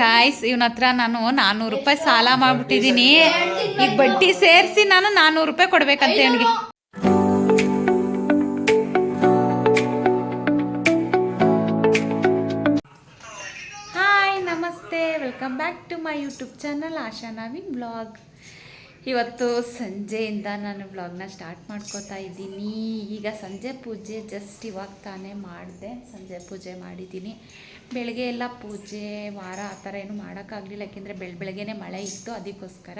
Guys ಇವನ ಹತ್ರ ನಾನು ನಾನ್ನೂರು ರೂಪಾಯಿ ಸಾಲ ಮಾಡ್ಬಿಟ್ಟಿದ್ದೀನಿ. ಈಗ ಬಡ್ಡಿ ಸೇರಿಸಿ ನಾನು ನಾನ್ನೂರು ರೂಪಾಯಿ ಕೊಡ್ಬೇಕಂತೆ ಇವನಿಗೆ. ಹಾಯ್ ನಮಸ್ತೆ. Welcome back to my YouTube channel Asha Naveen blog ಇವತ್ತು ಸಂಜೆಯಿಂದ ನಾನು ಬ್ಲಾಗ್ನ ಸ್ಟಾರ್ಟ್ ಮಾಡ್ಕೋತಾ ಇದ್ದೀನಿ. ಈಗ ಸಂಜೆ ಪೂಜೆ ಜಸ್ಟ್ ಇವಾಗ ತಾನೇ ಮಾಡಿದೆ. ಸಂಜೆ ಪೂಜೆ ಮಾಡಿದ್ದೀನಿ. ಬೆಳಗ್ಗೆ ಎಲ್ಲ ಪೂಜೆ ವಾರ ಆ ಥರ ಏನು ಮಾಡೋಕ್ಕಾಗಲಿಲ್ಲ. ಯಾಕೆಂದರೆ ಬೆಳ, ಬೆಳಗ್ಗೆನೇ ಮಳೆ ಇತ್ತು, ಅದಕ್ಕೋಸ್ಕರ.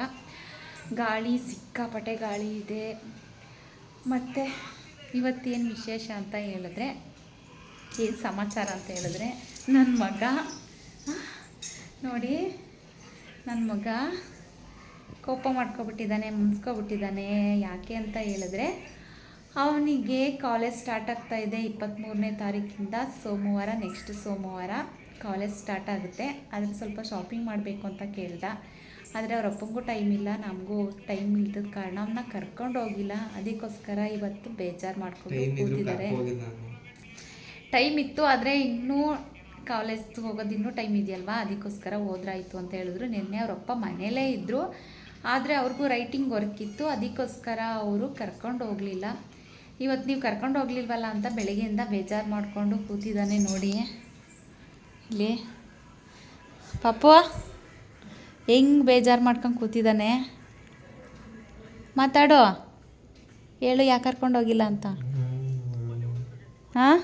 ಗಾಳಿ, ಸಿಕ್ಕಾಪಟ್ಟೆ ಗಾಳಿ ಇದೆ. ಮತ್ತು ಇವತ್ತೇನು ವಿಶೇಷ ಅಂತ ಹೇಳಿದ್ರೆ, ಏನು ಸಮಾಚಾರ ಅಂತ ಹೇಳಿದ್ರೆ ನನ್ನ ಮಗ ನೋಡಿ ನನ್ನ ಮಗ ಕೋಪ ಮಾಡ್ಕೊಬಿಟ್ಟಿದ್ದಾನೆ ಮುನ್ಸ್ಕೊಬಿಟ್ಟಿದ್ದಾನೆ ಯಾಕೆ ಅಂತ ಹೇಳಿದ್ರೆ ಅವನಿಗೆ ಕಾಲೇಜ್ ಸ್ಟಾರ್ಟ್ ಆಗ್ತಾ ಇದೆ ಇಪ್ಪತ್ತ್ಮೂರನೇ ತಾರೀಕಿಂದ ಸೋಮವಾರ ನೆಕ್ಸ್ಟ್ ಸೋಮವಾರ ಕಾಲೇಜ್ ಸ್ಟಾರ್ಟ್ ಆಗುತ್ತೆ. ಆದರೆ ಸ್ವಲ್ಪ ಶಾಪಿಂಗ್ ಮಾಡಬೇಕು ಅಂತ ಕೇಳ್ದ. ಆದರೆ ಅವ್ರ ಅಪ್ಪಂಗೂ ಟೈಮ್ ಇಲ್ಲ ನಮಗೂ ಟೈಮ್ ಇಲ್ಲದ ಕಾರಣ ಅವನ್ನ ಕರ್ಕೊಂಡು ಹೋಗಿಲ್ಲ. ಅದಕ್ಕೋಸ್ಕರ ಇವತ್ತು ಬೇಜಾರು ಮಾಡ್ಕೊಂಡು ಕೂತಿದ್ದಾರೆ. ಟೈಮ್ ಇತ್ತು ಆದರೆ ಇನ್ನೂ ಕಾಲೇಜ್ ಹೋಗೋದು ಇನ್ನೂ ಟೈಮ್ ಇದೆಯಲ್ವಾ? ಅದಕ್ಕೋಸ್ಕರ ಹೋದ್ರಾಯ್ತು ಅಂತ ಹೇಳಿದ್ರು. ನಿನ್ನೆ ಅವರಪ್ಪ ಮನೇಲೇ ಇದ್ದರು ಆದರೆ ಅವ್ರಿಗೂ ರೈಟಿಂಗ್ ವರ್ಕ್ ಇತ್ತು. ಅದಕ್ಕೋಸ್ಕರ ಅವರು ಕರ್ಕೊಂಡು ಹೋಗಲಿಲ್ಲ. ಇವತ್ತು ನೀವು ಕರ್ಕೊಂಡು ಹೋಗ್ಲಿಲ್ವಲ್ಲ ಅಂತ ಬೆಳಗ್ಗೆಯಿಂದ ಬೇಜಾರು ಮಾಡಿಕೊಂಡು ಕೂತಿದ್ದಾನೆ ನೋಡಿ. ಇಲ್ಲಿ. ಪಾಪ ಹೆಂಗೆ ಬೇಜಾರು ಮಾಡ್ಕೊಂಡು ಕೂತಿದ್ದಾನೆ? ಮಾತಾಡೋ. ಹೇಳು ಯಾಕೆ ಕರ್ಕೊಂಡು ಹೋಗಿಲ್ಲ ಅಂತ? ಹಾಂ?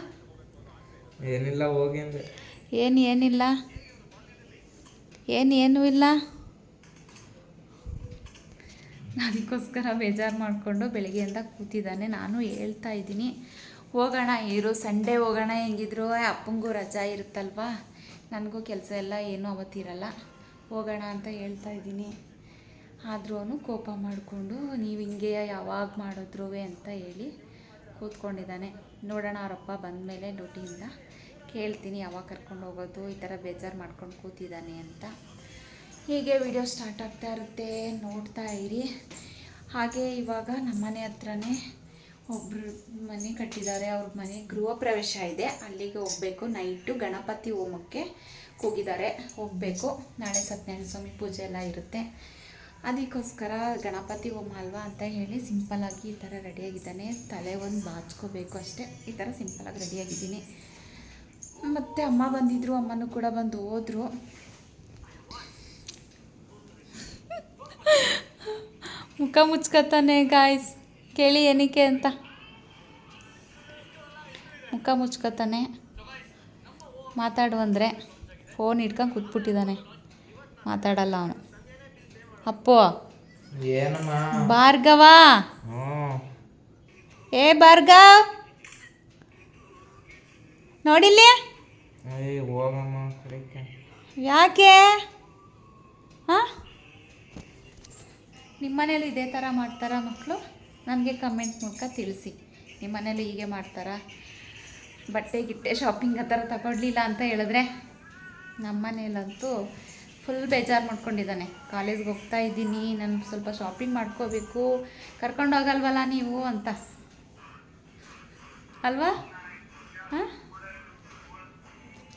ಏನಿಲ್ಲ ಹೋಗಿ ಏನು ಏನಿಲ್ಲ. ಏನು ಏನೂ ಇಲ್ಲ. ಅದಕ್ಕೋಸ್ಕರ ಬೇಜಾರು ಮಾಡಿಕೊಂಡು ಬೆಳಗ್ಗೆಯಿಂದ ಕೂತಿದ್ದಾನೆ. ನಾನು ಹೇಳ್ತಾ ಇದ್ದೀನಿ. ಹೋಗೋಣ ಇರು. ಸಂಡೇ ಹೋಗೋಣ ಹೆಂಗಿದ್ರು. ಅಪ್ಪಂಗೂ ರಜಾ ಇರುತ್ತಲ್ವಾ? ನನಗೂ ಕೆಲಸ ಎಲ್ಲ ಏನೂ ಅವತ್ತಿರಲ್ಲ. ಹೋಗೋಣ ಅಂತ ಹೇಳ್ತಾ ಇದ್ದೀನಿ. ಆದ್ರೂ ಕೋಪ ಮಾಡಿಕೊಂಡು ನೀವು ಹಿಂಗೆ ಯಾವಾಗ ಮಾಡಿದ್ರು ಅಂತ ಹೇಳಿ ಕೂತ್ಕೊಂಡಿದ್ದಾನೆ. ನೋಡೋಣ ಅವರಪ್ಪ ಬಂದಮೇಲೆ ಡ್ಯೂಟಿಯಿಂದ. ಕೇಳ್ತೀನಿ ಯಾವಾಗ ಕರ್ಕೊಂಡು ಹೋಗೋದು, ಈ ಥರ ಬೇಜಾರು ಮಾಡ್ಕೊಂಡು ಕೂತಿದ್ದಾನೆ ಅಂತ. ಹೀಗೆ ವಿಡಿಯೋ ಸ್ಟಾರ್ಟ್ ಆಗ್ತಾ ಇರುತ್ತೆ. ನೋಡ್ತಾ ಇರಿ. ಹಾಗೆ ಇವಾಗ ನಮ್ಮನೆ ಹತ್ರನೇ ಒಬ್ಬರು ಮನೆ ಕಟ್ಟಿದ್ದಾರೆ. ಅವ್ರ ಮನೆ ಗೃಹ ಪ್ರವೇಶ ಇದೆ. ಅಲ್ಲಿಗೆ ಹೋಗಬೇಕು. ನೈಟು ಗಣಪತಿ ಹೋಮಕ್ಕೆ ಹೋಗಿದ್ದಾರೆ ಹೋಗಬೇಕು. ನಾಳೆ ಸತ್ಯನಾರಾಯಣ ಸ್ವಾಮಿ ಪೂಜೆ ಎಲ್ಲ ಇರುತ್ತೆ. ಅದಕ್ಕೋಸ್ಕರ ಗಣಪತಿ ಹೋಮ ಅಲ್ವಾ ಅಂತ ಹೇಳಿ ಸಿಂಪಲ್ಲಾಗಿ ಈ ಥರ ರೆಡಿಯಾಗಿದ್ದಾನೆ ತಲೆ ಒಂದು ಬಾಚ್ಕೋಬೇಕು ಅಷ್ಟೇ. ಈ ಥರ ಸಿಂಪಲಾಗಿ ರೆಡಿಯಾಗಿದ್ದೀನಿ ಮತ್ತು ಅಮ್ಮ ಬಂದಿದ್ದರು ಅಮ್ಮನೂ ಕೂಡ ಬಂದು ಹೋದರು. ಮುಖ ಮುಚ್ಕತಾನೆ ಗಾಯ್ಸ್ ಕೇಳಿ ಏನಕ್ಕೆ ಅಂತ. ಮುಖ ಮುಚ್ಕತಾನೆ. ಮಾತಾಡು ಅಂದರೆ ಫೋನ್ ಇಟ್ಕೊಂಡು ಕೂತ್ಬಿಟ್ಟಿದ್ದಾನೆ ಮಾತಾಡಲ್ಲ ಅವನು. ಅಪ್ಪು. ಭಾರ್ಗವ. ಏ ಭಾರ್ಗವ್. ನೋಡಿಲ್ಲ? ಹೋಗಮ್ಮ ಯಾಕೆ? ಹಾಂ? ನಿಮ್ಮ ಮನೇಲಿ ಇದೇ ಥರ ಮಾಡ್ತಾರಾ ಮಕ್ಕಳು? ನನಗೆ ಕಮೆಂಟ್ ಮೂಲಕ ತಿಳಿಸಿ. ನಿಮ್ಮ ಮನೇಲಿ ಹೀಗೆ ಮಾಡ್ತಾರಾ? ಬಟ್ಟೆ ಗಿಟ್ಟೆ ಶಾಪಿಂಗ್ ಆ ಥರ ತಗೊಳ್ಲಿಲ್ಲ ಅಂತ ಹೇಳಿದ್ರೆ? ನಮ್ಮ ಮನೇಲಂತೂ ಫುಲ್ ಬೇಜಾರು ಮಾಡ್ಕೊಂಡಿದ್ದಾನೆ. ಕಾಲೇಜ್ಗೆ ಹೋಗ್ತಾ ಇದ್ದೀನಿ ನಾನು ಸ್ವಲ್ಪ ಶಾಪಿಂಗ್ ಮಾಡ್ಕೋಬೇಕು. ಕರ್ಕೊಂಡು ಹೋಗಲ್ವಲ್ಲ ನೀವು ಅಂತ. ಅಲ್ವಾ? ಹಾಂ?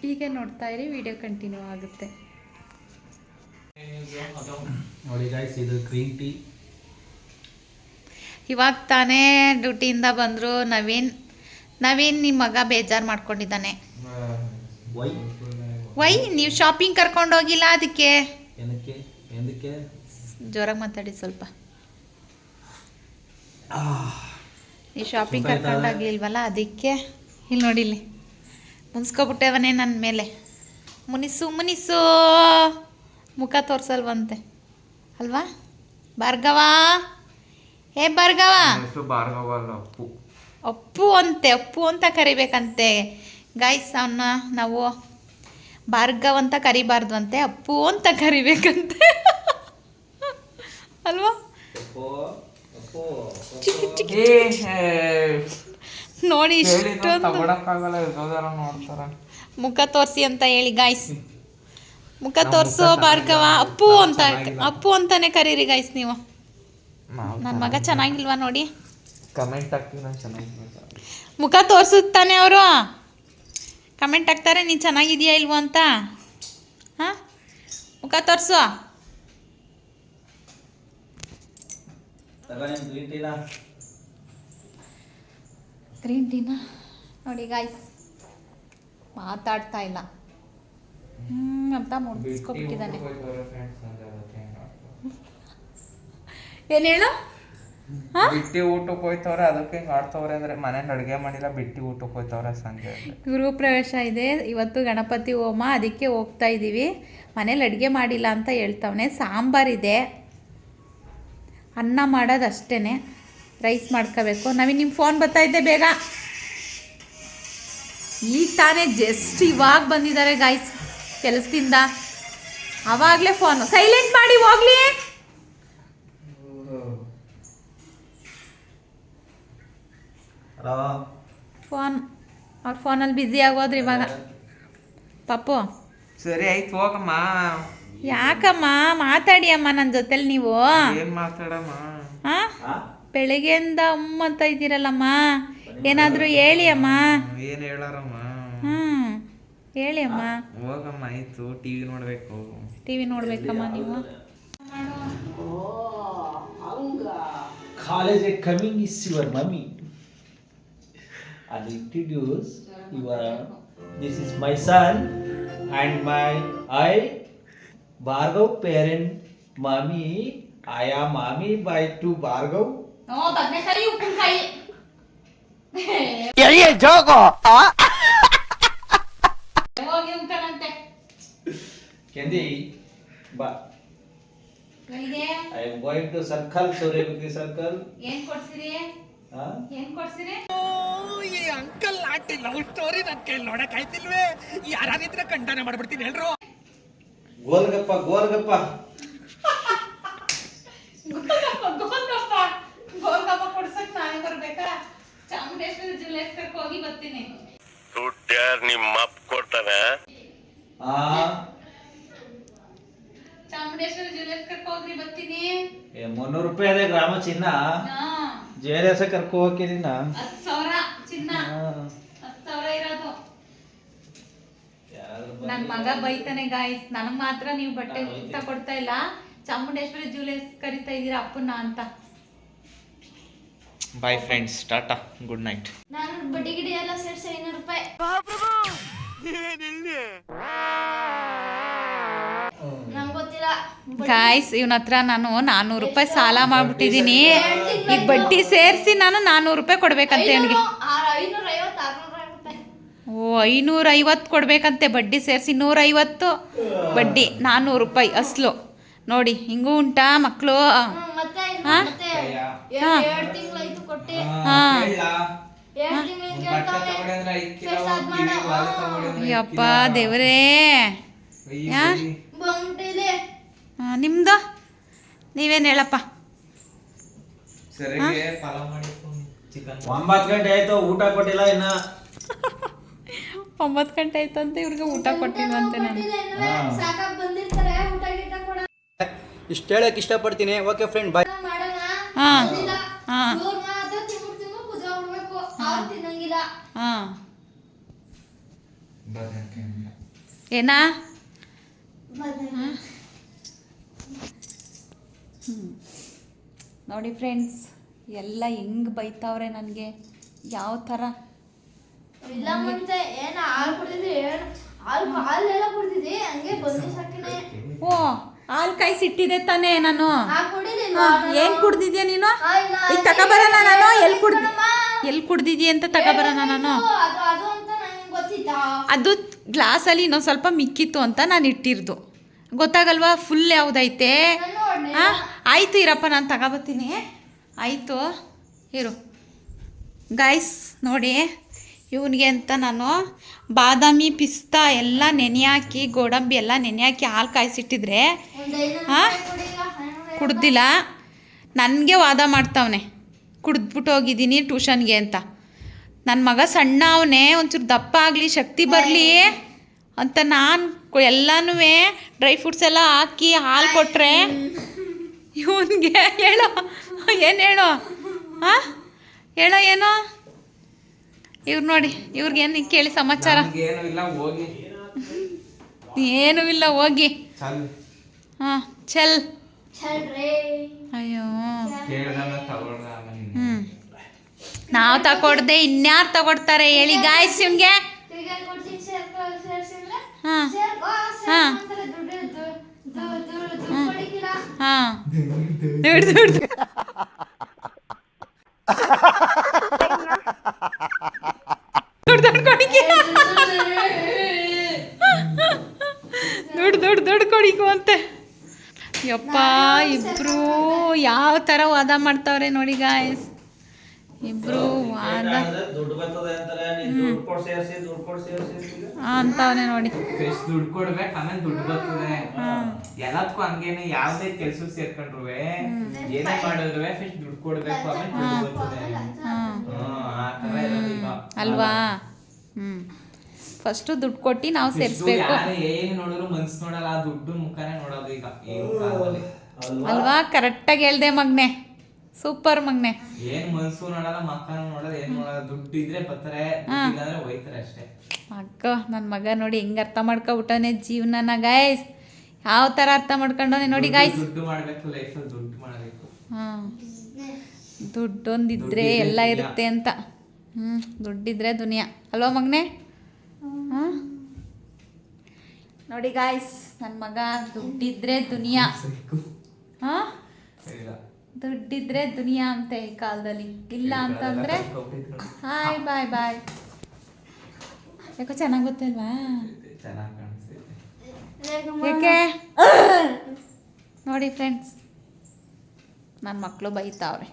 ಹೀಗೆ ನೋಡ್ತಾ ಇರಿ ವಿಡಿಯೋ ಕಂಟಿನ್ಯೂ ಆಗುತ್ತೆ. ನೋಡಿ ಗಾಯ್ಸ್ ಇದು ಗ್ರೀನ್ ಟೀ ಇವಾಗ ತಾನೇ ಡ್ಯೂಟಿಯಿಂದ ಬಂದರು ನವೀನ್. ನವೀನ್ ನಿಮ್ಮ ಮಗ ಬೇಜಾರು ಮಾಡ್ಕೊಂಡಿದ್ದಾನೆ. ವೈ ನೀವು ಶಾಪಿಂಗ್ ಕರ್ಕೊಂಡು ಹೋಗಿಲ್ಲ ಅದಕ್ಕೆ? ಜೋರಾಗಿ ಮಾತಾಡಿ ಸ್ವಲ್ಪ. ನೀವು ಶಾಪಿಂಗ್ ಕರ್ಕೊಂಡು ಹೋಗ್ಲಿಲ್ವಲ್ಲ ಅದಕ್ಕೆ? ಇಲ್ಲಿ ನೋಡಿ ಇಲ್ಲಿ. ಮುನ್ಸ್ಕೊಬಿಟ್ಟವನೇ ನನ್ನ ಮೇಲೆ. ಮುನಿಸು ಮುನಿಸು. ಮುಖ ತೋರಿಸಲ್ವಂತೆ. ಅಲ್ವಾ? ಭಾರ್ಗವ? ಏ ಭಾರ್ಗವ. ಅಪ್ಪು. ಅಪ್ಪು ಅಂತೆ ಅಪ್ಪು ಅಂತ ಕರಿಬೇಕಂತೆ. ಗಾಯ್ಸ್ ಅವನ್ನ ನಾವು ಭಾರ್ಗವ್ ಅಂತ ಕರಿಬಾರ್ದು ಅಂತೆ ಅಪ್ಪು ಅಂತ ಕರಿಬೇಕಂತೆ. ಅಲ್ವಾ? ಅಪ್ಪು ಅಪ್ಪು ಚಿಕ್ಕ ಚಿಕ್ಕ ನೋಡಿ ಇಷ್ಟೊಂದು. ಮುಖ ತೋರಿಸಿ ಅಂತ ಹೇಳಿ ಗಾಯ್ಸ್ ಮುಖ ತೋರಿಸೋ ಭಾರ್ಗವ. ಅಪ್ಪು ಅಂತ ಅಪ್ಪು ಅಂತಾನೆ ಕರೀರಿ ಗಾಯ್ಸ್ ನೀವು. ನನ್ನ ಮಗ ಚೆನ್ನಾಗಿಲ್ವಾ ನೋಡಿ? ಕಮೆಂಟ್ ಹಾಕ್ತೀನಿ ನಾನು ಚೆನ್ನಾಗಿ ಮುಖ ತೋರಿಸುತ್ತಾನೆ ಅವರು. ಕಮೆಂಟ್ ಹಾಕ್ತಾರೆ ನೀನು ಚೆನ್ನಾಗಿದೆಯಾ ಇಲ್ವೋ ಅಂತ. ಹಾಂ? ಮುಖ ತೋರಿಸು. ಗ್ರೀನ್ ಟೀನ ನೋಡಿ ಗಾಯ್ಸ್ ಮಾತಾಡ್ತಾ ಇಲ್ಲ. ಹ್ಞೂ ಅಂತ ಮುಡ್ಸ್ಕೊಬಿಟ್ಟಿದ್ದಾನೆ. ಏನು ಹೇಳು? ಬಿಟ್ಟಿ ಊಟಕ್ಕೆ ಹೋಯ್ತವ್ರೆ ಅದಕ್ಕೆ ಹಿಂಗೆ ಆಡ್ತವ್ರೆ ಅಂದ್ರೆ ಮನೇಲಿ ಅಡುಗೆ ಮಾಡಿಲ್ಲ ಬಿಟ್ಟಿ ಊಟಕ್ಕೆ ಹೋಯ್ತವ್ರೆ ಸಂಜೆ ಗೃಹ ಪ್ರವೇಶ ಇದೆ. ಇವತ್ತು ಗಣಪತಿ ಹೋಮ ಅದಕ್ಕೆ ಹೋಗ್ತಾ ಇದ್ದೀವಿ ಮನೇಲಿ ಅಡುಗೆ ಮಾಡಿಲ್ಲ ಅಂತ ಹೇಳ್ತವನೆ. ಸಾಂಬಾರಿದೆ ಅನ್ನ ಮಾಡೋದು ಅಷ್ಟೇ ರೈಸ್ ಮಾಡ್ಕೋಬೇಕು. ನವೀನ್ ನಿಮ್ಮ ಫೋನ್ ಬರ್ತಾಯಿದ್ದೆ ಬೇಗ? ಈಗ ತಾನೇ ಜಸ್ಟ್ ಇವಾಗ ಬಂದಿದ್ದಾರೆ ಗಾಯ್ಸ್ ಕೆಲಸದಿಂದ. ಅವಾಗಲೇ ಫೋನು ಸೈಲೆಂಟ್ ಮಾಡಿ ಹೋಗ್ಲಿ. ಫೋನ್ ಅವ್ರ ಫೋನಲ್ಲಿ ಬ್ಯುಸಿ ಆಗೋದ್ರಿ ಇವಾಗ. ಪಪ್ಪು ಸರಿ ಆಯ್ತು ಹೋಗಮ್ಮ. ಯಾಕಮ್ಮ? ಮಾತಾಡಿ ಅಮ್ಮ ನನ್ನ ಜೊತೆಲಿ ನೀವು. ಏನು ಮಾತಾಡಮ್ಮ? ಹಾಂ? ಬೆಳಗ್ಗೆಯಿಂದ ಅಮ್ಮ ಅಂತ ಇದ್ದೀರಲ್ಲಮ್ಮ? ಏನಾದರೂ ಹೇಳಿ ಅಮ್ಮ. ಏನು ಹೇಳಾರಮ್ಮ? ಹ್ಞೂ ಹೇಳಿ ಅಮ್ಮ. ಹೋಗಮ್ಮ ಆಯಿತು. ಟಿ ವಿ ನೋಡಬೇಕು. ಟಿವಿ ನೋಡಬೇಕಮ್ಮ ನೀವು? College coming is your mummy. ಅದು introduce your this is my son and my I Bhargav parent mummy ಆಯಾ ಮಾಮಿ ಬೈ ಟು ಭಾರ್ಗವ್ ಬದನೆಕಾಯಿ ಉಪ್ಪಿನಕಾಯಿ ಹೋಗಿ ಉಂಟಾನಂತೆ Kendi, but ಬೆಳಿಗ್ಗೆ I am going to circle, Suryamukhಿ circle. ಏನ್ ಕೊಡ್ಸಿರಿ? ಏನ್ ಕೊಡ್ಸಿರಿ ಗೋಲ್ಗಪ್ಪ ಗೋಲ್ಗಪ್ಪ ಗೋಲ್ಗಪ್ಪ ಗೋಲ್ಗಪ್ಪ ಕೊಡ್ಸಕ್ ನಾನೇ ಬರ್ಬೇಕಾ? ಚಾಮುಂಡೇಶ್ವರಿ ಕರ್ಕ ಹೋಗಿ ಬರ್ತೀನಿ. ದುಡ್ಡ್ಯಾರ್ ನಿಮ್ಮ ಅಪ್ಪ ಕೊಡ್ತಾನೆ ಆ? ಚಾಮುಂಡೇಶ್ವರಿ ಕರ್ಕ ಹೋಗಿ ಬರ್ತೀನಿ. ಏ, ಮುನ್ನೂರು ರೂಪಾಯಿ ಅದೇ ಗ್ರಾಮ ಚಿನ್ನ? ಹಾ. ಜೆ ಎಲ್ ಎಸ್ ಕರ್ಕೊ ಹೋಗ್ತೀನಿ ಹತ್ತು ಸಾವಿರ ಚಿನ್ನ. ಹತ್ತು ಸಾವಿರ ಇರೋದು. ನನ್ ಮಗ ಬೈತಾನೆ ಗಾಯ್ಸ್ ನನಗ್ ಮಾತ್ರ ನೀವು ಬಟ್ಟೆ ಕೊಡ್ತಾ ಇಲ್ಲ. ಚಾಮುಂಡೇಶ್ವರಿ ಜ್ಯುವೆಲರ್ಸ್ ಕರಿತಾ ಇದೀರಾ ಅಪ್ಪನ ಅಂತ. Bye friends tata good night ನಾನು ಬಡ್ಡಿ ಗಿಡಿ ಎಲ್ಲ ಸೇರ್ಸಿ ಐನೂರು ರೂಪಾಯಿ. ನಂಗೆ ಗೊತ್ತಿಲ್ಲ. ಗಾಯ್ಸ್ ಇವನ ಹತ್ರ ನಾನು ನಾನ್ನೂರು ರೂಪಾಯಿ ಸಾಲ ಮಾಡ್ಬಿಟ್ಟಿದ್ದೀನಿ ಈಗ ಬಡ್ಡಿ ಸೇರಿಸಿ ನಾನು ನಾನ್ನೂರು ರೂಪಾಯಿ ಕೊಡ್ಬೇಕಂತೆ ಅವನಿಗೆ ಐನೂರ ಐವತ್ತು ಆರ್ನೂರ ರೂಪಾಯಿ ಓ ಐನೂರ ಐವತ್ತು ಕೊಡ್ಬೇಕಂತೆ ಬಡ್ಡಿ ಸೇರಿಸಿ. ನೂರೈವತ್ತು ಬಡ್ಡಿ ನಾನ್ನೂರು ರೂಪಾಯಿ ಅಸ್ಲು. ನೋಡಿ ಹಿಂಗೂ ಉಂಟಾ ಮಕ್ಕಳು ಯಪ್ಪ ದೇವರೇ. ನಿಮ್ದು? ನೀವೇನು ಹೇಳಪ್ಪ? ಒಂಬತ್ತು ಗಂಟೆ ಆಯ್ತು ಊಟ ಕೊಟ್ಟಿಲ್ಲ ಇನ್ನ. ಒಂಬತ್ತು ಗಂಟೆ ಆಯ್ತು ಅಂತ ಇವ್ರಿಗೆ ಊಟ ಕೊಟ್ಟಿಲ್ವಂತೆ ನಾನು. ಇಷ್ಟು ಹೇಳಕ್ಕೆ ಇಷ್ಟಪಡ್ತೀನಿ. ಓಕೆ ಫ್ರೆಂಡ್ ಬಾಯ್ ಹಾಂ. ಹಾಂ. ಹಾಂ. ಏನಾ? ನೋಡಿ ಫ್ರೆಂಡ್ಸ್ ಎಲ್ಲ ಹೆಂಗೆ ಬೈತಾವ್ರೆ ನನಗೆ. ಯಾವ ಥರ? ಇಲ್ಲ ಮುಂಚೆ ಏನ ಹಾಲು ಕುಡ್ದಿದ್ದಿ ಹಾಲು ಹಾಲೆಲ್ಲ ಕುಡಿದಿದ್ದೆ? ಹಂಗೆ ಬಂದು ಸಾಕಿನೆ. ಓ. ಹಾಲು ಸಿಟ್ಟಿದೆ ತಾನೇ ನಾನು. ಏನು ಕುಡ್ದಿದ್ಯಾ ನೀನು? ಈಗ ತಗೊಬರೋಣ ನಾನು ಎಲ್ಲಿ ಕುಡ್ದು ಎಲ್ ಎಲ್ಲಿ ಕುಡ್ದಿದ್ಯಾ ಅಂತ ತಗೊಬರೋಣ ನಾನು? ಅದು ಗ್ಲಾಸಲ್ಲಿ ಇನ್ನೊಂದು ಸ್ವಲ್ಪ ಮಿಕ್ಕಿತ್ತು ಅಂತ ನಾನು ಇಟ್ಟಿರ್ದು. ಗೊತ್ತಾಗಲ್ವಾ? ಫುಲ್ ಯಾವುದೈತೆ? ಹಾಂ ಆಯಿತು ಇರಪ್ಪ ನಾನು ತಗೊಬತ್ತೀನಿ. ಆಯಿತು. ಇರು. ಗಾಯ್ಸ್ ನೋಡಿ. ಇವನಿಗೆ ಅಂತ ನಾನು ಬಾದಾಮಿ ಪಿಸ್ತಾ ಎಲ್ಲ ನೆನೆ ಹಾಕಿ ಗೋಡಂಬಿ ಎಲ್ಲ ನೆನೆ ಹಾಕಿ ಹಾಲು ಕಾಯಿಸಿಟ್ಟಿದ್ರೆ ಹಾಂ ಕುಡ್ದಿಲ್ಲ? ನನಗೆ ವಾದ ಮಾಡ್ತಾವನೆ. ಕುಡ್ದ್ಬಿಟ್ಟು ಹೋಗಿದ್ದೀನಿ ಟ್ಯೂಷನ್ಗೆ ಅಂತ. ನನ್ನ ಮಗ ಸಣ್ಣ ಅವನೇ ಒಂಚೂರು ದಪ್ಪ ಆಗಲಿ ಶಕ್ತಿ ಬರಲಿ ಅಂತ ನಾನು ಎಲ್ಲನೂ ಡ್ರೈ ಫ್ರೂಟ್ಸ್ ಎಲ್ಲ ಹಾಕಿ ಹಾಲು ಕೊಟ್ಟರೆ ಇವನಿಗೆ ಹೇಳೋ ಏನು ಹೇಳೋ? ಹಾಂ ಹೇಳೋ ಏನೋ? ಇವ್ರು ನೋಡಿ ಇವ್ರಿಗೇನು ಕೇಳಿ ಸಮಾಚಾರ? ಏನು ಇಲ್ಲ ಹೋಗಿ. ಏನೂ ಇಲ್ಲ ಹೋಗಿ. ಚಲ್. ಹಾಂ ಚೆಲ್. ಅಯ್ಯೋ. ಹ್ಞೂ ನಾವು ತಗೊಡ್ದೆ ಇನ್ಯಾರು ತಗೊಡ್ತಾರೆ ಹೇಳಿ ಗಾಯ್ಸ್ ನಿಮಗೆ? ಹಾಂ. ಹಾಂ. ಹಾ. ದುಡ್ಡು ದುಡ್ಡು ದುಡ್ಡು ಕೊಡಿಕೆ ದುಡ್ಡು ದುಡ್ಡು ದುಡ್ಡು ಕೊಡಿಕು ಅಂತೆ. ಯಪ್ಪ ಇಬ್ರು ಯಾವ ಥರ ವಾದ ಮಾಡ್ತಾವ್ರೆ ನೋಡಿ ಗಾಯ್ಸ್ ಇಬ್ರು ವಾದ. ದುಡ್ಡು ಬರ್ತದೆ ಅಂತಾರೆ ನೀನ್ ದುಡ್ಡು ಕೊಡ್ ಸೇರ್ಸಿ ದುಡ್ಡು ಕೊಡ್ ಸೇರ್ಸಿ ಅಂತೀಗ. ಅಂತವನೆ ನೋಡಿ. ಫಸ್ಟ್ ದುಡ್ಡು ಕೊಡ್ಬೇಕು ಆಮೇಲೆ ದುಡ್ಡು ಬರ್ತದೆ. ಎಲ್ಲದಕ್ಕೂ ಹಂಗೇನೆ ಯಾವ್ದೇ ಕೆಲ್ಸಕ್ಕೆ ಸೇರ್ಕೊಂಡ್ರು ಏನೇ ಮಾಡಿದ್ರು ಫಸ್ಟ್ ದುಡ್ಡು ಕೊಡ್ಬೇಕು ಆಮೇಲೆ ದುಡ್ಡು ಬರ್ತದೆ. ಅಲ್ವಾ? ಹ್ಞೂ ಫಸ್ಟು ದುಡ್ಡು ಕೊಟ್ಟು ನಾವು ಸೇರಿಸಬೇಕು. ಏನ್ ನೋಡಿದ್ರು ಮನ್ಸು ನೋಡಲ್ಲ ಆ ದುಡ್ಡು ಮುಖನೇ ನೋಡೋದು ಈಗ ಈಗಿನ ಕಾಲದಲ್ಲಿ. ಅಲ್ವಾ? ಅಲ್ವಾ? ಕರೆಕ್ಟಾಗಿ ಹೇಳ್ದೆ ಮಗ್ನೆ. ಸೂಪರ್ ಮಗ್ನೆ. ಏನ್ ಮನ್ಸು ನೋಡಲ್ಲ ಮಕ್ಕಳು ನೋಡಲ್ಲ ಏನ್ ನೋಡಲ್ಲ ದುಡ್ಡು ಇದ್ರೆ ಬರ್ತಾರೆ ದುಡ್ಡು ಇಲ್ಲ ಹೋಯ್ತಾರೆ ಅಷ್ಟೇ. ಅಕ್ಕ ನನ್ನ ಮಗ ನೋಡಿ ಹೆಂಗ್ ಅರ್ಥ ಮಾಡ್ಕೊಬಿಟ್ಟವನೆ ಜೀವನನ ಗಾಯ್ಸ್ ಯಾವ ಥರ ಅರ್ಥ ಮಾಡ್ಕೊಂಡವನೆ ನೋಡಿ ದುಡ್ಡು- ಗಾಯ್ಸ್ ದುಡ್ಡು ಮಾಡ್ಬೇಕು ಲೈಫಲ್ಲಿ ದುಡ್ಡು ಮಾಡ್ಬೇಕು. ಹಾಂ. ದುಡ್ಡೊಂದಿದ್ರೆ ಎಲ್ಲ ಇರುತ್ತೆ ಅಂತ. ಹ್ಞೂ ದುಡ್ಡಿದ್ರೆ ದುನಿಯಾ. ಅಲ್ವಾ ಮಗನೇ? ಹಾಂ? ನೋಡಿ ಗಾಯ್ಸ್ ನನ್ನ ಮಗ ದುಡ್ಡಿದ್ರೆ ದುನಿಯಾ. ಹಾಂ. ದುಡ್ಡಿದ್ರೆ ದುನಿಯಾ ಅಂತೆ ಈ ಕಾಲದಲ್ಲಿ. ಇಲ್ಲ ಅಂತಂದ್ರೆ ಹಾಯ್ ಬಾಯ್ ಬಾಯ್ ಯಾಕೋ ಚೆನ್ನಾಗಿ ಗೊತ್ತಲ್ವಾ? ಯಾಕೆ ನೋಡಿ ಫ್ರೆಂಡ್ಸ್ ನನ್ನ ಮಕ್ಕಳು ಬೈತಾವ್ರೆ.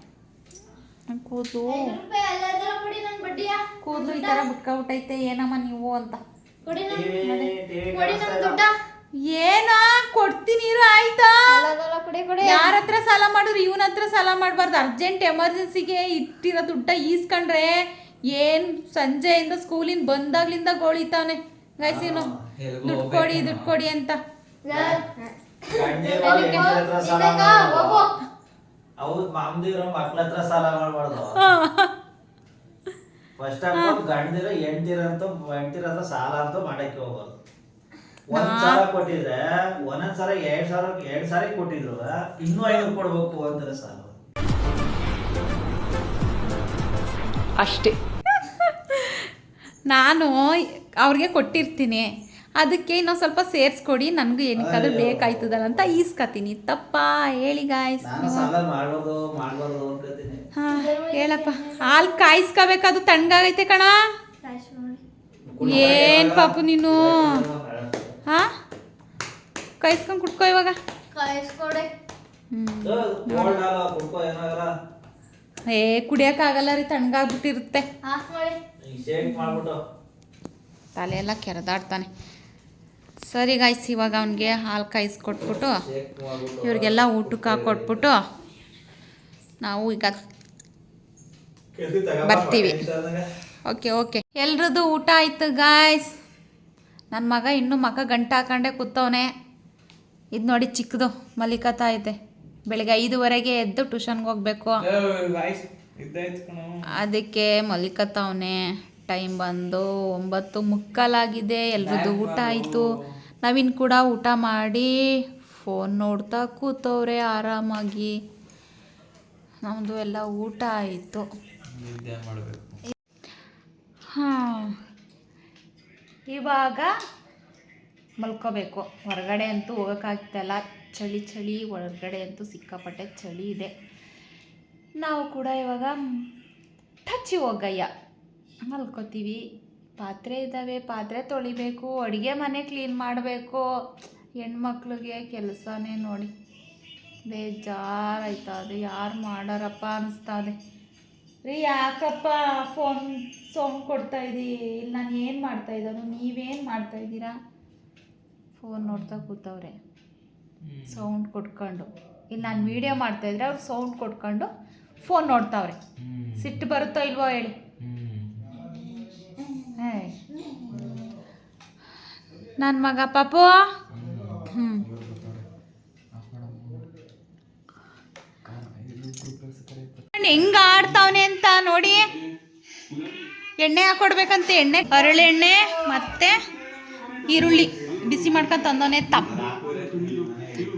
ನನ್ ಕೂದಲು ಕೂದಲು ಈ ಥರ ಬಿಟ್ಕೊಬಿಟ್ಟೈತೆ ಏನಮ್ಮ ನೀವು ಅಂತ. ಏನ? ಕೊಡ್ತೀನಿ ಆಯ್ತಾ? ಅಲ್ಲದಲ್ಲ ಕೊಡಿ ಕೊಡಿ. ಯಾರ ಹತ್ರ ಸಾಲ ಮಾಡಿದ್ರು ಇವನ ಹತ್ರ ಸಾಲ ಮಾಡಬಾರ್ದು. ಅರ್ಜೆಂಟ್ ಎಮರ್ಜೆನ್ಸಿಗೆ ಇಟ್ಟಿರೋ ದುಡ್ಡ ಈಸ್ಕೊಂಡ್ರೆ ಏನ್ ಸಂಜೆಯಿಂದ ಸ್ಕೂಲಿಂದ ಬಂದಾಗ್ಲಿಂದ ಗೋಳಿತಾನೆ. ಗೈಸ್ ದುಡ್ಡು ಕೊಡಿ ದುಡ್ಡು ಕೊಡಿ ಅಂತ. ಸಾಲ. ಅವ್ರ್ ಮಾಮ್ದಿರೋ ಮಕ್ಳ ಹತ್ರ ಸಾಲ ಮಾಡ್ಬಾರ್ದು. ಫಸ್ಟ್ ಆಫ್ ಆಲ್ ಗಂಡಿರೋ ಹೆಂಡ್ತಿರಂತ ಹೆಂಡ್ತಿರ ಹತ್ರ ಸಾಲ ಅಂತ ಮಾಡಕ್ಕೆ ಹೋಗ್ಬಾರ್ದು. ಒಂದ್ ಸಾವಿರ ಕೊಟ್ಟಿದ್ರೆ ಒಂದೊಂದ್ ಸಲ ಎರಡ್ ಸಾವಿರ ಎರಡ್ ಸಾರಿ ಕೊಟ್ಟಿದ್ರು ಇನ್ನೂ ಐನೂರು ಕೊಡ್ಬೇಕು ಅಂತಾರೆ ಸಾಲ. ಅಷ್ಟೇ. ನಾನು ಅವ್ರಿಗೆ ಕೊಟ್ಟಿರ್ತೀನಿ. ಅದಕ್ಕೆ ಇನ್ನೊಂದು ಸ್ವಲ್ಪ ಸೇರಿಸ್ಕೊಡಿ ನನಗೂ ಏನಕ್ಕಾದ್ರೂ ಬೇಕಾಯ್ತದಲ್ಲ ಅಂತ ಈಸ್ಕತೀನಿ. ತಪ್ಪಾ? ಹೇಳಿ ಗಾಯ್ಸ್ ಹಾಂ ಹೇಳಪ್ಪ. ಹಾಲು ಕಾಯಿಸ್ಕೋಬೇಕಾದ್ರು ತಣ್ಣಗಾಗೈತೆ ಕಣ. ಏನ್ ಪಾಪು ನೀನು? ಹಾಂ? ಕಾಯಿಸ್ಕೊಂಡು ಕುಡ್ಕೋ ಇವಾಗ. ಏ ಕುಡಿಯೋಕ್ಕಾಗಲ್ಲ ರೀ ತಣ್ಣಗಾಗ್ಬಿಟ್ಟಿರುತ್ತೆ. ತಲೆ ಎಲ್ಲ ಕೆರೆದಾಡ್ತಾನೆ. ಸರಿ ಗಾಯ್ಸ್ ಇವಾಗ ಅವನಿಗೆ ಹಾಲು ಕಾಯಿಸ್ಕೊಟ್ಬಿಟ್ಟು, ಇವ್ರಿಗೆಲ್ಲ ಊಟಕ್ಕೆ ಹಾಕೊಟ್ಬಿಟ್ಟು ನಾವು ಈಗ ಬರ್ತೀವಿ. ಓಕೆ ಓಕೆ ಎಲ್ರದ್ದು ಊಟ ಆಯ್ತು ಗಾಯ್ಸ್ ನನ್ನ ಮಗ ಇನ್ನೂ ಮಗ ಗಂಟೆ ಹಾಕೊಂಡೆ ಕೂತವನೆ. ಇದು ನೋಡಿ ಚಿಕ್ಕದು ಮಲಿಕತಾ ಐತೆ ಬೆಳಗ್ಗೆ ಐದುವರೆಗೆ ಎದ್ದು ಟ್ಯೂಷನ್ಗೆ ಹೋಗ್ಬೇಕು. ಅದಕ್ಕೆ ಮಲಿಕತ್ತವನೆ ಟೈಮ್ ಬಂದು ಒಂಬತ್ತು ಮುಕ್ಕಾಲಾಗಿದೆ. ಎಲ್ರದ್ದು ಊಟ ಆಯಿತು. ನವೀನ್ ಕೂಡ ಊಟ ಮಾಡಿ ಫೋನ್ ನೋಡ್ತಾ ಕೂತವ್ರೆ, ಆರಾಮಾಗಿ. ನಮ್ಮದು ಎಲ್ಲ ಊಟ ಆಯಿತು. ಹಾಂ. ಇವಾಗ ಮಲ್ಕೋಬೇಕು. ಹೊರಗಡೆ ಅಂತೂ ಹೋಗೋಕ್ಕಾಗ್ತಲ್ಲ ಚಳಿ ಚಳಿ, ಹೊರಗಡೆ ಅಂತೂ ಸಿಕ್ಕಾಪಟ್ಟೆ ಚಳಿ ಇದೆ. ನಾವು ಕೂಡ ಇವಾಗ ಟಚ್ಚಿ ಹೋಗಯ್ಯ. ಮಲ್ಕೋತೀವಿ. ಪಾತ್ರೆ ಇದ್ದಾವೆ ಪಾತ್ರೆ ತೊಳಿಬೇಕು ಅಡುಗೆ ಮನೆ ಕ್ಲೀನ್ ಮಾಡಬೇಕು. ಹೆಣ್ಮಕ್ಳಿಗೆ ಕೆಲಸನೇ ನೋಡಿ. ಬೇಜಾರಾಯ್ತದೆ ಯಾರು ಮಾಡಾರಪ್ಪ ಅನಿಸ್ತದೆ. ರೀ ಯಾಕಪ್ಪ ಫೋನ್ ಸೋಮ್ ಕೊಡ್ತಾ ಇದ್ದೀ ಇಲ್ಲಿ ನಾನು ಏನು ಮಾಡ್ತಾ ಇದ್ದಾನು ನೀವೇನು ಮಾಡ್ತಾ ಇದ್ದೀರಾ? ಫೋನ್ ನೋಡ್ತಾ ಕೂತವ್ರೆ. ಸೌಂಡ್ ಕೊಟ್ಕೊಂಡು. ಇಲ್ಲಿ ನಾನು ವೀಡಿಯೋ ಮಾಡ್ತಾ ಇದ್ರೆ ಅವ್ರು ಸೌಂಡ್ ಕೊಟ್ಕೊಂಡು ಫೋನ್ ನೋಡ್ತಾವ್ರೆ. ಸಿಟ್ಟು ಬರುತ್ತೋ ಇಲ್ವೋ ಹೇಳಿ. ನನ್ನ ಮಗ ಪಾಪು? ಹ್ಞೂ ಹೆಂಗ ಆಡ್ತಾವನೆ ಅಂತ ನೋಡಿ. ಎಣ್ಣೆ ಹಾಕೊಡ್ಬೇಕಂತ, ಎಣ್ಣೆ ಹರಳೆಣ್ಣೆ ಮತ್ತೆ ಈರುಳ್ಳಿ ಬಿಸಿ ಮಾಡ್ಕೊಂಡು ತಂದವನೆ ತಪ್ಪ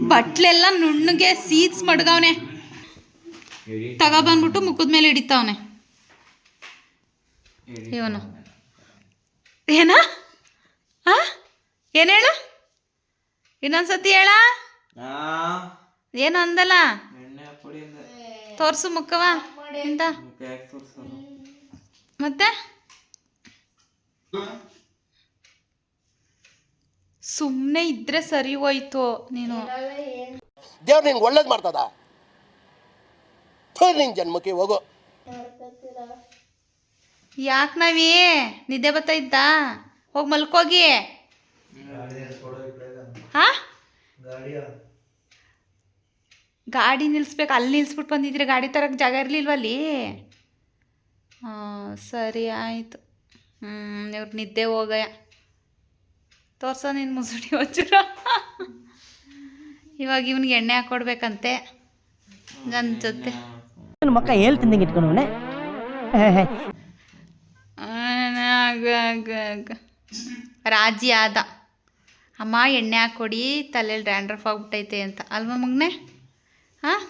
ಬಟ್ಲೆಲ್ಲ ನುಣ್ಣಗೆ ಸೀದ್ಸ್ ಮಡ್ಗವನೆ. ತಗೊಬಂದ್ಬಿಟ್ಟು ಮುಖದ ಮೇಲೆ ಹಿಡಿತಾವನೆ. ಇವನು. ಏನ? ಆ? ಏನು ಹೇಳು? ಇನ್ನೊಂದ್ಸತಿ ಹೇಳ. ಆ ಏನು ಅಂದಲ್ಲ? ತೋರ್ಸು ಮುಖವ. ಇಂತ ಮತ್ತೆ? ಸುಮ್ಮನೆ ಇದ್ರೆ ಸರಿ ಹೋಯ್ತು ನೀನು. ದೇವ್ರು ನಿಂಗೆ ಒಳ್ಳೇದು ಮಾಡ್ತದ? ನಿನ್ ಜನ್ಮಕ್ಕೆ ಹೋಗೋ. ಯಾಕೆ ನಾವೀ? ನಿದ್ದೆ ಬರ್ತಾ ಇದ್ದ? ಹೋಗಿ ಮಲ್ಕೋಗಿ. ಹಾ? ಗಾಡಿ ನಿಲ್ಲಿಸ್ಬೇಕು ಅಲ್ಲಿ ನಿಲ್ಲಿಸ್ಬಿಟ್ಟು ಬಂದಿದ್ರೆ ಗಾಡಿ ತರಕ್ಕೆ ಜಾಗ ಇರಲಿಲ್ವಲ್ಲಿ ಹಾಂ ಸರಿ ಆಯಿತು. ಹ್ಞೂ ಇವ್ರು ನಿದ್ದೆ ಹೋಗಯ ತೋರ್ಸೋ ನಿನ್ನ ಮುಸುಡಿ ಒಂಚೂರ. ಇವಾಗ ಇವನಿಗೆ ಎಣ್ಣೆ ಹಾಕ್ಕೊಡ್ಬೇಕಂತೆ ನನ್ನ ಜೊತೆ. ಮಕ್ಕ ಹೇಳ್ತಿದ್ದಂಗೆ ಇಟ್ಕೊಂಡವನೆ ರಾಜಿ ಆದ. ಅಮ್ಮ ಎಣ್ಣೆ ಹಾಕ್ಕೊಡಿ ತಲೆಯಲ್ಲಿ ಡ್ಯಾಂಡ್ರಫ್ ಆಗ್ಬಿಟ್ಟೈತೆ ಅಂತ. ಅಲ್ವಾ ಮಗ್ನೆ? ಹಾಂ?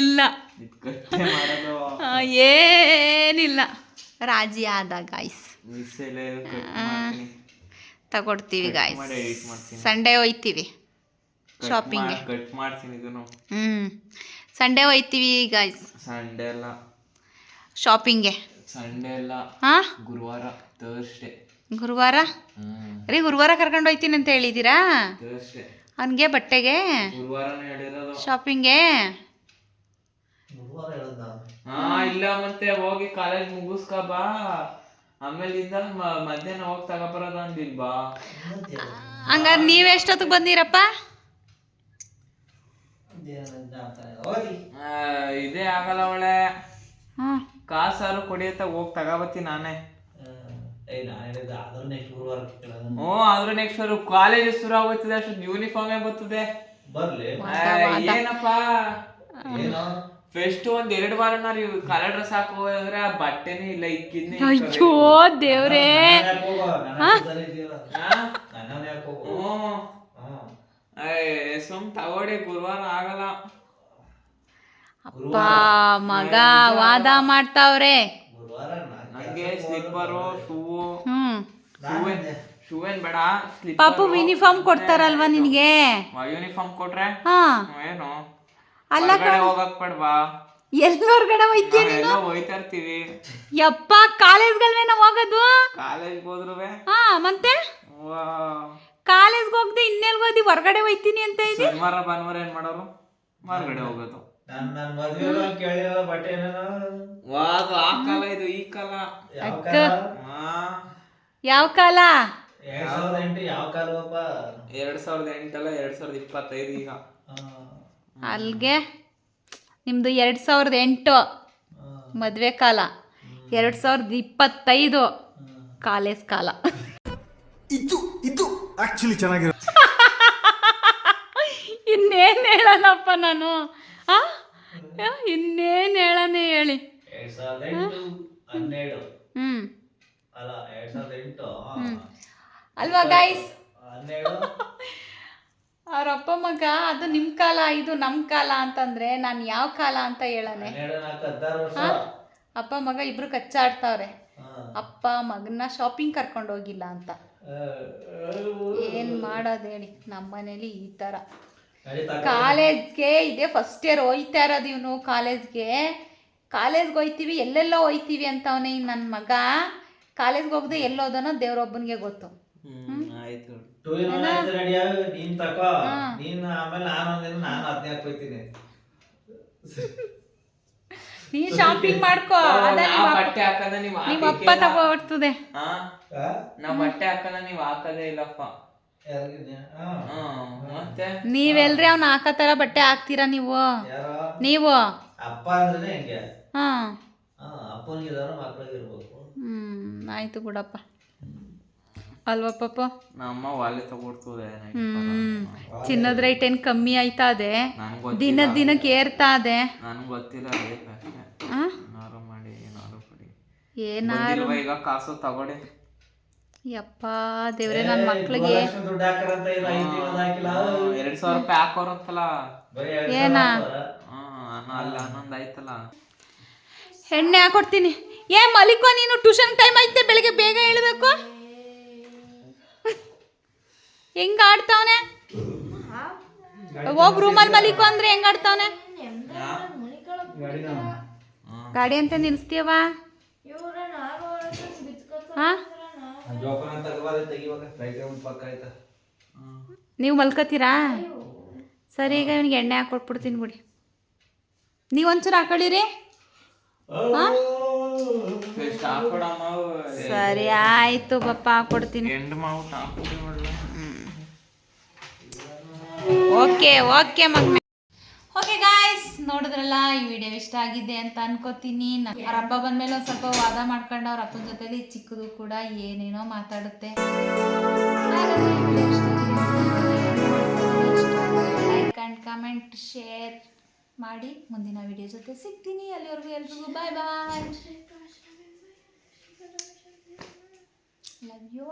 ಇಲ್ಲ. ಏನಿಲ್ಲ. ರಾಜಿ ಆದ ಗಾಯ್ಸ್ ತಗೊಡ್ತೀವಿ ಗಾಯ್ಸ್. ಸಂಡೇ ಹೋಯ್ತೀವಿ. ಶಾಪಿಂಗ್ ಹ್ಞೂ ಸಂಡೇ ಹೋಯ್ತೀವಿ ಗಾಯ್ಸ್ ಸಂಡೇ ಅಲ್ಲ. ಶಾಪಿಂಗ್ಗೆ ಸಂಡೇ ಅಲ್ಲ. ಹಾಂ? ಗುರುವಾರ ಥರ್ಸ್ಡೇ ಗುರುವಾರ? ರೀ ಗುರುವಾರ ಕರ್ಕೊಂಡು ಹೋಯ್ತೀನಿ ಅಂತ ಹೇಳಿದ್ದೀರಾ ಅವನಿಗೆ ಬಟ್ಟೆಗೆ? ಶಾಪಿಂಗ್ಗೆ ಹಾ ಇಲ್ಲ ಮತ್ತೆ ಹೋಗಿ ಕಾಲೇಜ್ ಮುಗಿಸ್ಕ ಬಾ. ಆಮೇಲಿಂದ ಮಧ್ಯಾಹ್ನ ಹೋಗಿ ತಗೊಬರೋದು ಅಂದಿಲ್ವಾ ಹಂಗಾರೆ ನೀವು ಎಷ್ಟೊತ್ತಿಗೆ ಬಂದಿರಪ್ಪ? ಆ, ಇದೇ ಆಗಲ್ಲ ಅವಳೆ ಹ್ಞೂ ಕಾಸಾರು ಕೊಡಿಯತ್ತ ಹೋಗಿ ತಗೋಬತ್ತಿ ನಾನೇ. ಹ್ಞೂ ಆದ್ರೂ ನೆಕ್ಸ್ಟ್ ಅವರು ಕಾಲೇಜ್ ಶುರು ಆಗುತ್ತದೆ ಅಷ್ಟು ಯೂನಿಫಾರ್ಮೇ ಬರ್ತದೆ? ಬರ್ಲಿ. ಏನಪ್ಪ? ಏನೋ? ಫೆಸ್ಟ್ ಒಂದ್ ಎರಡು ವಾರ ನೀವು ಕಲರ್ ಡ್ರೆಸ್ ಹಾಕೋ ಹೋದ್ರೆ ಆ ಬಟ್ಟೆನೇ ಇಲ್ಲ ಇಕ್ಕಿದ್ನೆ ಅಯ್ಯೋ ದೇವ್ರೇ. ಸುಮ್ ತಗೋಡೆ ಗುರುವಾರ ಆಗಲ್ಲ. ಅಪ್ಪ ಮಗ ವಾದ ಮಾಡ್ತಾವ್ರೆ. ಗುರುವಾರ ನಂಗೆ ಸ್ಲಿಪ್ಪರು ಶೂ ಹ್ಞೂ ಶೂ ಏನ್ ಬೇಡ ಸ್ಲಿಪ್ಪರ್ ಪಾಪು ಯೂನಿಫಾರ್ಮ್ ಕೊಡ್ತಾರಲ್ವಾ ನಿನಗೆ? ಯೂನಿಫಾರ್ಮ್ ಕೊಟ್ರೆ? ಹಾ. ಏನು? ಅಲ್ಲ ಕಡೆ ಹೋಗಕ್ ಬೇಡವಾ? ಎಲ್ಲಿ ಹೊರಗಡೆ ಹೋಯ್ತೀಯ ನೀನು? ಹೋಯ್ತಾ ಇರ್ತೀವಿ. ಯಪ್ಪ ನಾವು ಹೋಗೋದು? ಕಾಲೇಜ್ ಹೋದ್ರುವೆ? ಹಾ ಮತ್ತೆ? ಕಾಲೇಜ್ಗೆ ಹೋಗ್ದೆ ಇನ್ನೆಲ್ಗೋದಿ ಹೊರಗಡೆ ಹೋಯ್ತೀನಿ ಅಂತ ಇದ್ದೀನಿ ಭಾನುವಾರ ಏನ್ ಮಾಡೋರು? ಹೊರಗಡೆ ಹೋಗೋದು. ನನ್ ನನ್ ಮದ್ವೆ ಕೇಳಿರೋ ಬಟ್ಟೆ ಏನೇನೋ ವಾದು ಆ ಕಾಲ ಇದು ಈ ಕಾಲ. ಯಾವ ಅಕ್ಕ. ಕಾಲ? ಆ, ಯಾವ ಕಾಲ? ಎರಡ್ ಸಾವಿರದ ಎಂಟು ಯಾವ ಕಾಲವಪ್ಪ? ಎರಡ್ ಸಾವಿರದ ಎಂಟಲ್ಲ ಎರಡ್ ಸಾವಿರದ ಇಪ್ಪತ್ತೈದು ಈಗ. ಅಲ್ಗೆ? ನಿಮ್ಮದು ಎರಡು ಸಾವಿರದ ಎಂಟು ಮದುವೆ ಕಾಲ. ಎರಡು ಸಾವಿರದ ಇಪ್ಪತ್ತೈದು ಕಾಲೇಜ್ ಕಾಲ. ಇದು ಇದು ಆಕ್ಚುಲಿ ಚೆನ್ನಾಗಿರೋ ಇನ್ನೇನು ಹೇಳೋಣಪ್ಪ ನಾನು? ಆ? ಇನ್ನೇನು ಹೇಳನೆ ಹೇಳಿ? ಎರಡ್ ಸಾವಿರದ ಎಂಟು ಹನ್ನೆರಡು. ಹ್ಞೂ ಅಲ್ಲ ಎರಡ್ ಸಾವಿರದ ಎಂಟು ಅಲ್ವಾ ಗೈಸ್ ಹನ್ನೆರಡು. ಅವ್ರ ಅಪ್ಪ ಮಗ ಅದು ನಿಮ್ಮ ಕಾಲ ಇದು ನಮ್ಮ ಕಾಲ ಅಂತಂದ್ರೆ ನಾನು ಯಾವ ಕಾಲ ಅಂತ ಹೇಳನೆ? ಹನ್ನೆರಡು ನಾಲ್ಕು ಹದಿನಾರು ವರ್ಷ. ಅಪ್ಪ ಮಗ ಇಬ್ರು ಕಚ್ಚಾಡ್ತಾವ್ರೆ. ಅಪ್ಪ ಮಗನ ಶಾಪಿಂಗ್ ಕರ್ಕೊಂಡು ಹೋಗಿಲ್ಲ ಅಂತ. ಏನು ಮಾಡೋದು ಹೇಳಿ ನಮ್ಮ ಮನೇಲಿ ಈ ಥರ ನಡೀತಾ ಕಾಲೇಜ್ಗೆ ಇದೆ ಫಸ್ಟ್ ಇಯರ್ ಹೋಯ್ತಾ ಇರೋದು ಇವನು ಕಾಲೇಜ್ಗೆ. ಕಾಲೇಜ್ಗೆ ಹೋಯ್ತೀವಿ ಎಲ್ಲೆಲ್ಲೋ ಹೋಯ್ತೀವಿ ಅಂತವನೇ ನನ್ನ ಮಗ. ಕಾಲೇಜ್ಗೆ ಹೋಗದೆ ಎಲ್ಲೋದನೋ ದೇವ್ರೊಬ್ಬನಿಗೆ ಗೊತ್ತು. ನೀನ್ ತಕೋ. ನೀನ್ ಆಮೇಲೆ ನಾನು ಒಂದಿನ ನಾನು ಹದಿನಾಲ್ಕು ಹೋಯ್ತೀನಿ ನೀನು ಶಾಪಿಂಗ್ ಮಾಡ್ಕೋ. ನಾ ಬಟ್ಟೆ ಹಾಕದ ನೀವು ನಿಮ್ಮ ಅಪ್ಪ? ನಾ ಬಟ್ಟೆ ಹಾಕದ ನೀವ್ ಹಾಕದೇ ಇಲ್ಲಪ್ಪ. ನೀವೆಲ್ರಿ ಅವ್ನ ಹಾಕೋ ಥರ ಬಟ್ಟೆ ಹಾಕ್ತೀರಾ ನೀವು? ಯಾರೋ? ನೀವು? ಅಪ್ಪ ಅಂದ್ರೆ ಹೆಂಗೆ? ಹಾಂ. ಅಪ್ಪನಿಗಿದಾರ ಮಕ್ಳಿಗಿರ್ಬೇಕು ಹ್ಞೂ ಆಯಿತು ಬಿಡಪ್ಪ. ಅಲ್ವಾ ಪಾಪ? ನಮ್ಮ ವಾಲೆ ತಗೊಡ್ತದೆ ಹ್ಞೂ ಚಿನ್ನದ ರೇಟ್ ಏನು ಕಮ್ಮಿ ಆಯ್ತಾ ಅದೇ? ದಿನ ದಿನಕ್ಕೆ ಏರ್ತಾ ಅದೆ? ನನ್ಗೆ ಗೊತ್ತಿಲ್ಲ ಏನಾರು ಮಾಡಿ ಏನಾರು ಕೊಡಿ. ಏನಾರು? ಈಗ ಕಾಸು ತಗೊಡೆ. ಯಪ್ಪ ದೇವ್ರೆ ನನ್ನ ಮಕ್ಳಿಗೆ. ಎರಡ್ ಸಾವಿರ ರೂಪಾಯಿ ಹಾಕೋರಂತಲ್ಲ ಏನಾ? ಅಲ್ಲ ಹನ್ನೊಂದು ಆಯ್ತಲ್ಲ. ಎಣ್ಣೆ ಹಾಕೊಡ್ತೀನಿ. ಏ ಮಲಿಕೋ ನೀನು ಟ್ಯೂಷನ್ ಟೈಮ್ ಐತೆ ಬೆಳಿಗ್ಗೆ ಬೇಗ ಹೇಳ್ಬೇಕು ಹೆಂಗ ಆಡ್ತಾವನೆ? ಹೋಗ್ ರೂಮಲ್ಲಿ ಮಲಿಕೋ ಅಂದ್ರೆ ಹೆಂಗ ಆಡ್ತಾವನೆ? ಗಾಡಿ ಅಂತ ನಿಲ್ಸ್ತೀಯವಾ ಹಾ? ಜೋಪಾನ ತಗವಾದ ತೆಗಿವಾಗ ರೈಟ್ ಪಕ್ಕ ಆಯ್ತಾ. ನೀವು ಮಲ್ಕೋತೀರಾ? ಸರಿ ಈಗ ಇವನಿಗೆ ಎಣ್ಣೆ ಹಾಕೊಟ್ಬಿಡ್ತೀನಿ ಬಿಡಿ. ನೀವು ಒಂಚೂರು ಹಾಕೊಳ್ಳಿರಿ. ಸರಿ ಆಯ್ತು ಪಪ್ಪ ಹಾಕೊಡ್ತೀನಿ. ಓಕೆ ಓಕೆ ಮಗ್ನೆ. ಓಕೆ ಗಾಯ್ಸ್ ನೋಡಿದ್ರಲ್ಲ, ಈ ವಿಡಿಯೋ ಇಷ್ಟ ಆಗಿದೆ ಅಂತ ಅನ್ಕೋತೀನಿ. ಅವ್ರ ಹಬ್ಬ ಬಂದ್ಮೇಲೆ ಒಂದು ಸ್ವಲ್ಪ ವಾದ ಮಾಡ್ಕೊಂಡು ಅವ್ರ ಅಪ್ಪನ ಜೊತೆಲಿ ಚಿಕ್ಕದು ಕೂಡ ಏನೇನೋ ಮಾತಾಡುತ್ತೆ. ಲೈಕ್ ಅಂಡ್ ಕಮೆಂಟ್ ಶೇರ್ ಮಾಡಿ ಮುಂದಿನ ವಿಡಿಯೋ ಜೊತೆ ಸಿಗ್ತೀನಿ. ಅಲ್ಲಿವರೆಗೂ ಎಲ್ರಿಗೂ ಬಾಯ್ ಬಾಯ್ ಲವ್ ಯು